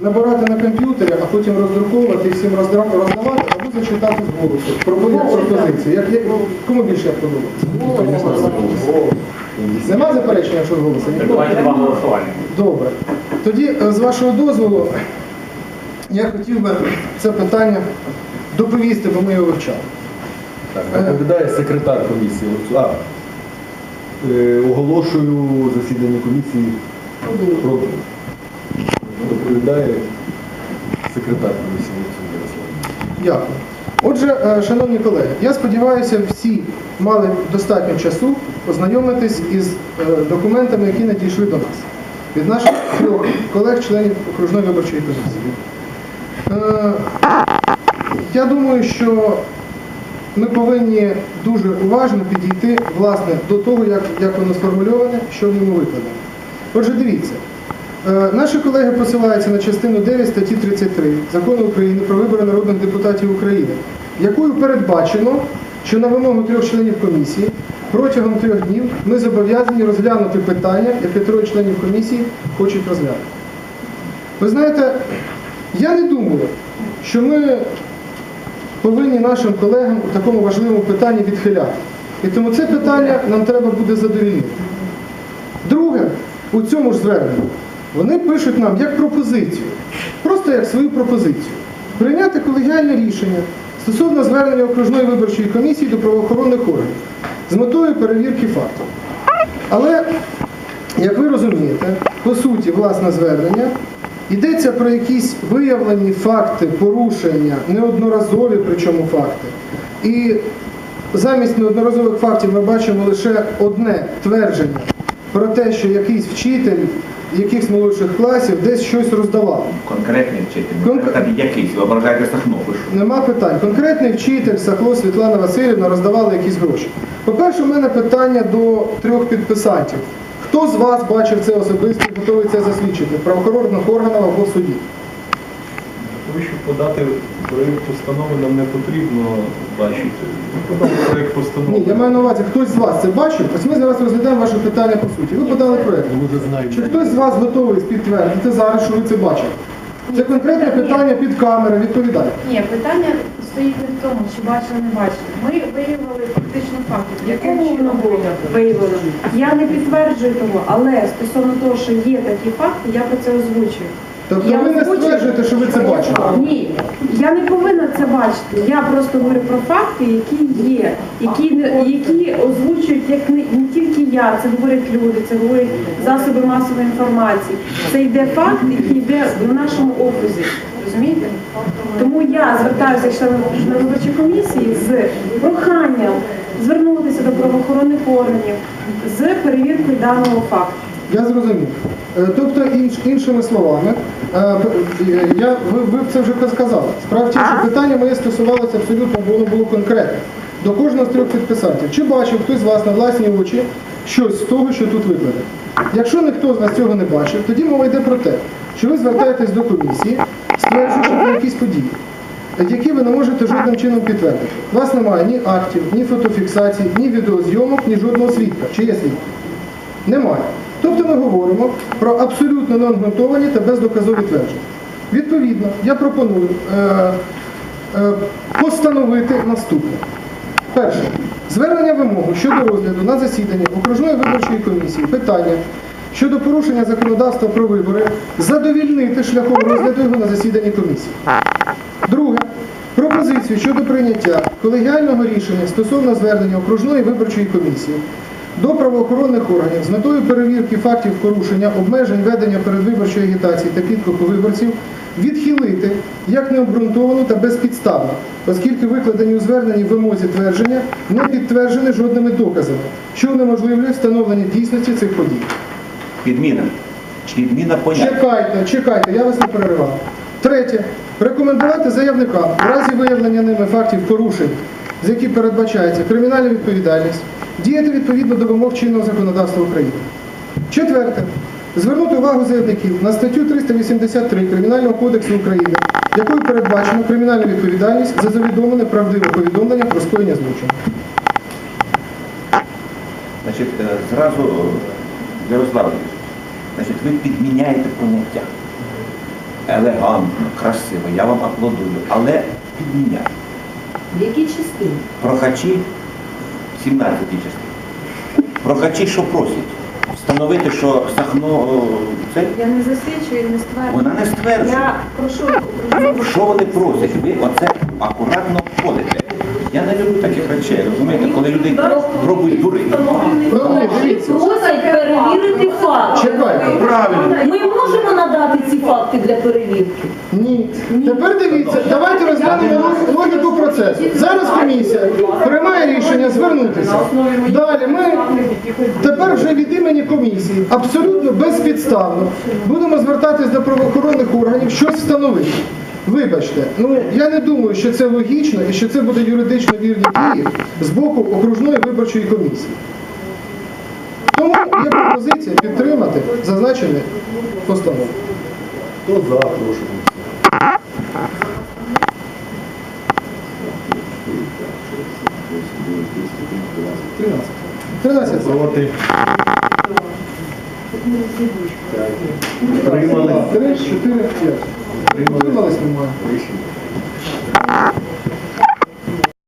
набирати на комп'ютері, а потім роздруковувати і всім роздавати, або зачитати з голосу. Пропоную пропозиції. Як, як, кому більше як подобається? Нема заперечення, якщо з голосу? Давайте два голосування. Добре. Тоді, е, з вашого дозволу, я хотів би це питання доповісти, бо ми його вивчали. Так, доповідає секретар комісії. А, е, оголошую засідання комісії. Про... Доповідає секретар комісії Ярослав. Отже, е, шановні колеги, я сподіваюся, всі мали достатньо часу ознайомитись із е, документами, які надійшли до нас від наших трьох колег-членів окружної виборчої комісії. Е, Я думаю, що ми повинні дуже уважно підійти власне до того, як, як воно сформульоване, що в ньому викладено. Отже, дивіться. Е, Наші колеги посилаються на частину 9 статті 33 Закону України про вибори народних депутатів України, якою передбачено, що на вимогу трьох членів комісії протягом трьох днів ми зобов'язані розглянути питання, яке троє членів комісії хочуть розглянути. Ви знаєте, я не думаю, що ми повинні нашим колегам у такому важливому питанні відхиляти. І тому це питання нам треба буде задовільнити. Друге, у цьому ж зверненні вони пишуть нам як пропозицію, просто як свою пропозицію, прийняти колегіальне рішення стосовно звернення окружної виборчої комісії до правоохоронних органів з метою перевірки фактів. Але, як ви розумієте, по суті, власне звернення йдеться про якісь виявлені факти порушення, неодноразові причому факти. І замість неодноразових фактів ми бачимо лише одне твердження про те, що якийсь вчитель якихось молодших класів десь щось роздавав. Конкретний вчитель. Там якийсь, ви ображаєте Сахно, ви що? Нема питань. Конкретний вчитель Сахло Світлана Васильівна роздавала якісь гроші. По-перше, у мене питання до трьох підписантів. Хто з вас бачив це особисто і готовий це засвідчити? В правоохоронних органах або в суді? Тому що подати проєкт постанови нам не потрібно бачити. Ми подали проєкт постанови. Ні, я маю на увазі, хтось з вас це бачив. Ось ми зараз розглядаємо ваше питання по суті. Ви подали проєкт. Чи хтось з вас готовий підтвердити зараз, що ви це бачили? Це конкретне питання під камери, відповідайте. Ні, питання стоїть не в тому, чи бачили, не бачили. Ми виявили фактично факти. В якому воно було виявлено? Я не підтверджую того, але стосовно того, що є такі факти, я про це озвучую. Тобто Я ви не озвучую- стверджуєте, що ви це бачили? Ні, я не повинна це бачити. Я просто говорю про факти, які є, які які озвучують як не, не тільки я, це говорять люди, це говорять засоби масової інформації. Це йде факт, який йде в нашому окрузі. Розумієте? Тому я звертаюся як член окружної виборчої комісії з проханням звернутися до правоохоронних органів з перевіркою даного факту. Я зрозумів. Е, Тобто, інш, іншими словами, е, е, я, ви, ви це вже сказали. Справа в що питання моє стосувалося абсолютно, воно було конкретне. До кожного з трьох підписантів. Чи бачив хтось з вас на власні очі щось з того, що тут викладено? Якщо ніхто з вас цього не бачив, тоді мова йде про те, що ви звертаєтесь до комісії, стверджуючи про якісь події, які ви не можете жодним чином підтвердити. У вас немає ні актів, ні фотофіксацій, ні відеозйомок, ні жодного свідка. Чи є свідки? Немає. Тобто ми говоримо про абсолютно необґрунтовані та бездоказові твердження. Відповідно, я пропоную е, е, постановити наступне. Перше. Звернення вимогу щодо розгляду на засіданні окружної виборчої комісії питання щодо порушення законодавства про вибори задовільнити шляхом розгляду його на засіданні комісії. Друге. Пропозицію щодо прийняття колегіального рішення стосовно звернення окружної виборчої комісії до правоохоронних органів з метою перевірки фактів порушення, обмежень ведення передвиборчої агітації та підкупу виборців відхилити як необґрунтовану та безпідставно, оскільки викладені у зверненні вимозі твердження не підтверджені жодними доказами, що унеможливлює встановлення дійсності цих подій. Підміна. Підміна поняття. Чекайте, чекайте, я вас не переривав. Третє. Рекомендувати заявникам в разі виявлення ними фактів порушень, за які передбачається кримінальна відповідальність, діяти відповідно до вимог чинного законодавства України. Четверте. Звернути увагу заявників на статтю 383 Кримінального кодексу України, якою передбачено кримінальну відповідальність за завідомене правдиве повідомлення про скоєння злочину. Значить, е, зразу, е, Ярослав, значить, ви підміняєте поняття. елегантно, красиво, я вам аплодую, але підміняти. В якій частині? Прохачі 17 частині. Прохачі, що просять? Встановити, що Сахно це Я не засвідчую і не стверджую. вона не стверджує. Я прошу Що вони просять? Ви оце акуратно входите. Я не люблю таких речей, розумієте, коли люди пробують дурити. Правильно. Просять перевірити факти. Чекайте. Правильно. Ми можемо надати ці факти для перевірки? Ні. Тепер дивіться, давайте розглянемо. Зараз комісія приймає рішення звернутися. Далі ми тепер вже від імені комісії абсолютно безпідставно будемо звертатись до правоохоронних органів, щось встановити. Вибачте, ну я не думаю, що це логічно і що це буде юридично вірні дії з боку окружної виборчої комісії. Тому є пропозиція підтримати зазначене постанову. Хто за, прошу голосувати. Тринадцять. Тринадцять. за. Проти. Утримались. Три, чотири, п'ять. Утримались немає. Рішення.